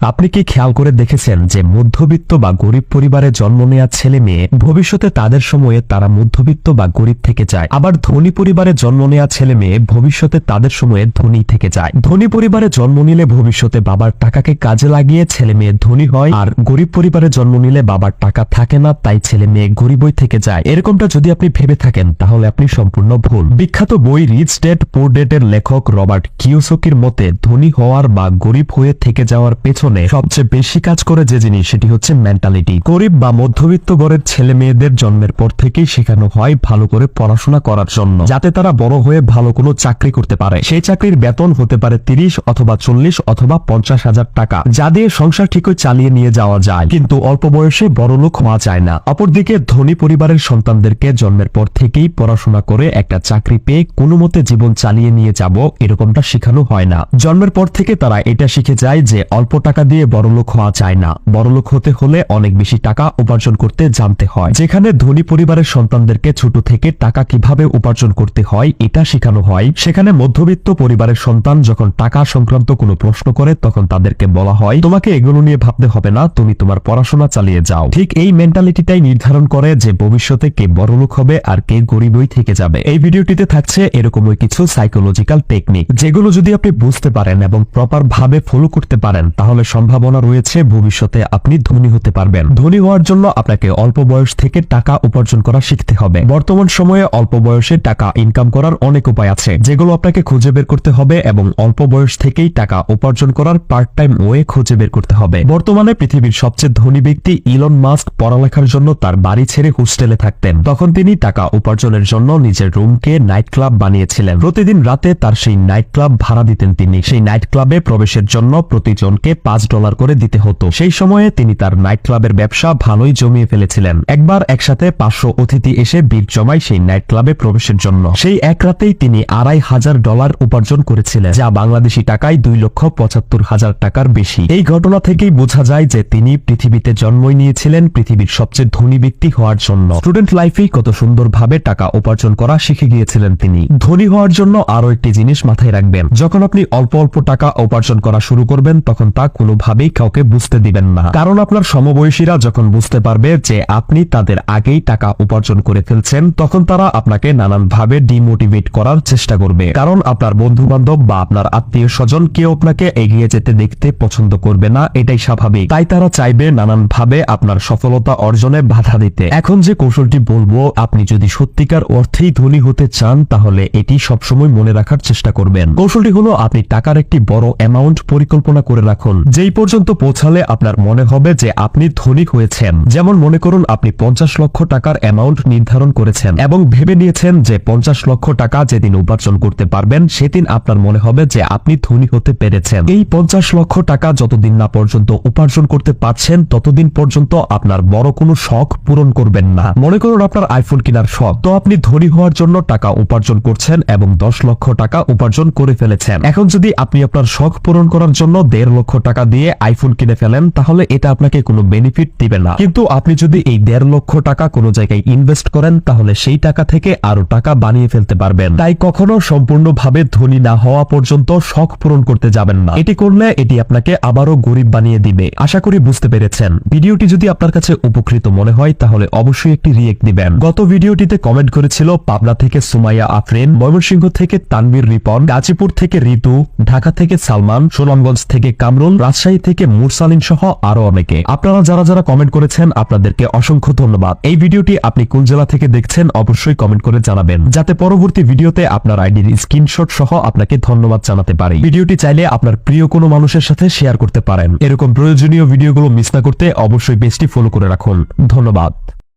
আপনি কি খেয়াল করে দেখেছেন যে মধ্যবিত্ত বা গরিব পরিবারে জন্ম নেওয়া ছেলে মেয়ে ভবিষ্যতে তাদের সময়ে তারা মধ্যবিত্ত বা গরিব থেকে যায়? আবার ধনী পরিবারে জন্ম নেওয়া ছেলে মেয়ে ভবিষ্যতে তাদের সময়ে ধনী থেকে যায়? ধনী পরিবারে জন্ম নিলে ভবিষ্যতে বাবার টাকাকে কাজে লাগিয়ে ছেলে মেয়ে ধনী হয়, আর গরিব পরিবারে জন্ম নিলে বাবার টাকা থাকে না, তাই ছেলে মেয়ে গরিবই থেকে যায়। এরকমটা যদি আপনি ভেবে থাকেন, তাহলে আপনি সম্পূর্ণ ভুল। বিখ্যাত বই রিচ ডেট পোর ডেটের লেখক রবার্ট কিওসকির মতে, ধনী হওয়ার বা গরিব হয়ে থেকে যাওয়ার পেছনে সবচেয়ে বেশি কাজ করে যে জিনিস, সেটি হচ্ছে মেন্টালিটি গরিব বা মধ্যবিত্ত ঘরের ছেলে মেয়েদের জন্মের পর থেকেই শেখানো হয় ভালো করে পড়াশোনা করার জন্য, যাতে তারা বড় হয়ে ভালো কোনো চাকরি করতে পারে। সেই চাকরির বেতন হতে পারে তিরিশ অথবা চল্লিশ অথবা পঞ্চাশ হাজার টাকা, যা দিয়ে সংসার ঠিকই চালিয়ে নিয়ে যাওয়া যায়। কিন্তু অল্প বয়সে বড়লোক হওয়া যায় না। অপরদিকে ধনী পরিবারের সন্তানদেরকে জন্মের পর থেকেই পড়াশোনা করে একটা চাকরি পেয়ে কোনো মতে জীবন চালিয়ে নিয়ে যাব, এরকমটা শেখানো হয় না। জন্মের পর থেকে তারা এটা শিখে যায় যে অল্প টাকা দিয়ে বড়লোক হওয়া যায় না। বড়লোক হতে হলে অনেক বেশি টাকা উপার্জন করতে জানতে হয়। যেখানে ধনী পরিবারের সন্তানদেরকে ছোট থেকে টাকা কীভাবে উপার্জন করতে হয়, এটা শেখানো হয়। সেখানে মধ্যবিত্ত পরিবারের সন্তান যখন টাকা সংক্রান্ত কোনো প্রশ্ন করে, তখন তাদেরকে বলা হয়, তোমাকে এগুলো নিয়ে ভাবতে হবে না, তুমি তোমার পড়াশোনা চালিয়ে যাও। ঠিক এই মেন্টালিটিটাই নির্ধারণ করে যে ভবিষ্যতে কে বড়লোক হবে আর কে গরিবই থেকে যাবে। এই ভিডিওটিতে থাকছে এরকমই কিছু সাইকোলজিক্যাল টেকনিক যেগুলো যদি আপনি বুঝতে পারেন এবং প্রপার ভাবে ফলো করতে পারেন, তাহলে সম্ভাবনা রয়েছে, ভবিষ্যতে আপনি ধনী হতে পারবেন। ধনী হওয়ার জন্য আপনাকে অল্প বয়স থেকে টাকা উপার্জন করা শিখতে হবে। বর্তমান সময়ে অল্প বয়সে টাকা ইনকাম করার অনেক উপায় আছে, যেগুলো আপনাকে খুঁজে বের করতে হবে এবং অল্প বয়স থেকেই টাকা উপার্জন করার পার্ট টাইম ওয়ে খুঁজে বের করতে হবে। বর্তমানে পৃথিবীর সবচেয়ে ধনী ব্যক্তি ইলন মাস্ক পড়ালেখার জন্য তার বাড়ি ছেড়ে হোস্টেলে থাকতেন। তখন তিনি টাকা উপার্জনের জন্য নিজের রুমকে নাইট ক্লাব বানিয়েছিলেন। প্রতিদিন রাতে তার সেই নাইট ক্লাব ভাড়া দিতেন তিনি। সেই নাইট ক্লাবে প্রবেশের জন্য প্রতিজনকে পাঁচ ডলার করে দিতে হতো। সেই সময়ে তিনি তার নাইট ক্লাবের ব্যবসা ভালোই জমিয়ে ফেলেছিলেন। একবার একসাথে পাঁচশো অতিথি এসে ভিড় জমায় সেই নাইট ক্লাবে প্রবেশের জন্য। সেই এক রাতেই তিনি আড়াই হাজার ডলার উপার্জন করেছিলেন, যা বাংলাদেশি টাকায় দুই লক্ষ পঁচাত্তর হাজার টাকার বেশি। এই ঘটনা থেকেই বোঝা যায় যে তিনি পৃথিবীতে জন্মই নিয়েছিলেন পৃথিবীর সবচেয়ে ধনী ব্যক্তি হওয়ার জন্য। স্টুডেন্ট লাইফেই কত সুন্দরভাবে টাকা উপার্জন করা শিখে গিয়েছিলেন তিনি। ধনী হওয়ার জন্য আরও একটি জিনিস মাথায় রাখবেন, যখন আপনি অল্প অল্প টাকা উপার্জন করা শুরু করবেন, তখন তা কোনোভাবেই কাউকে বুঝতে দিবেন না। কারণ আপনার সমবয়সীরা যখন বুঝতে পারবে যে আপনি তাদের আগেই টাকা উপার্জন করে ফেলছেন, তখন তারা আপনাকে নানানভাবে ডিমোটিভেট করার চেষ্টা করবে। কারণ আপনার বন্ধু বান্ধব বা আপনার আত্মীয় স্বজন কেউ আপনাকে এগিয়ে যেতে দেখতে পছন্দ করবে না, এটাই স্বাভাবিক। তাই তারা চাইবে নানানভাবে আপনার সফলতা অর্জনে বাধা দিতে। এখন যে কৌশলটি বলব, আপনি যদি সত্যিকার অর্থেই ধনী হতে চান, তাহলে এটি সবসময় মনে রাখার চেষ্টা করবেন। কৌশলটি হলো, আপনি টাকার একটি বড় অ্যামাউন্ট পরিকল্পনা করে রাখুন যেই পর্যন্ত পৌঁছালে আপনার মনে হবে যে আপনি ধনী হয়েছেন। যেমন মনে করুন আপনি পঞ্চাশ লক্ষ টাকার অ্যামাউন্ট নির্ধারণ করেছেন এবং ভেবে নিয়েছেন যে পঞ্চাশ লক্ষ টাকা যেদিন উপার্জন করতে পারবেন, সেদিন আপনার মনে হবে যে আপনি ধনী হতে পেরেছেন। এই পঞ্চাশ লক্ষ টাকা যতদিন না পর্যন্ত উপার্জন করতে পারছেন, ততদিন পর্যন্ত আপনার বড় কোনো শখ পূরণ করবেন না। মনে করুন আপনার আইফোন কেনার শখ। তো আপনি ধনী হওয়ার জন্য টাকা উপার্জন করছেন এবং দশ লক্ষ টাকা উপার্জন করে ফেলেছেন। এখন যদি আপনি আপনার শখ পূরণ করার জন্য দেড় লক্ষ টাকা দিয়ে আইফোন কিনে ফেলেন, তাহলে এটা আপনাকে কোনো বেনিফিট দিবে না। কিন্তু আপনি যদি এই দেড় লক্ষ টাকা কোনো জায়গায় ইনভেস্ট করেন, তাহলে সেই টাকা থেকে আরও টাকা বানিয়ে ফেলতে পারবেন। তাই কখনো সম্পূর্ণভাবে ধনী না হওয়া পর্যন্ত শখ পূরণ করতে যাবেন না। এটি করলে এটি আপনাকে আবারও গরিব বানিয়ে দিবে। আশা করি বুঝতে পেরেছেন। ভিডিওটি যদি আপনার কাছে উপকৃত মনে হয়, তাহলে অবশ্যই একটি রিয়েক্ট দিবেন। গত ভিডিওটিতে কমেন্ট করেছিল পাবনা থেকে সুমাইয়া আফরিন, ময়মনসিংহ থেকে তানবীর রিপন, গাজীপুর থেকে ঋতু ঢাকা থেকে সালমান, সুনামগঞ্জ থেকে কামরুল রাজশাহী থেকে মুরসালিন সহ আরও অনেকে। আপনারা যারা যারা কমেন্ট করেছেন, আপনাদেরকে অসংখ্য ধন্যবাদ। এই ভিডিওটি আপনি কোন জেলা থেকে দেখছেন, অবশ্যই কমেন্ট করে জানাবেন। যাতে পরবর্তী ভিডিওতে আপনার আইডির স্ক্রিনশট সহ আপনাকে ধন্যবাদ জানাতে পারি। ভিডিওটি চাইলে আপনার প্রিয় কোনো মানুষের সাথে শেয়ার করতে পারেন। এরকম প্রয়োজনীয় ভিডিওগুলো মিস না করতে অবশ্যই পেজটি ফলো করে রাখুন। ধন্যবাদ।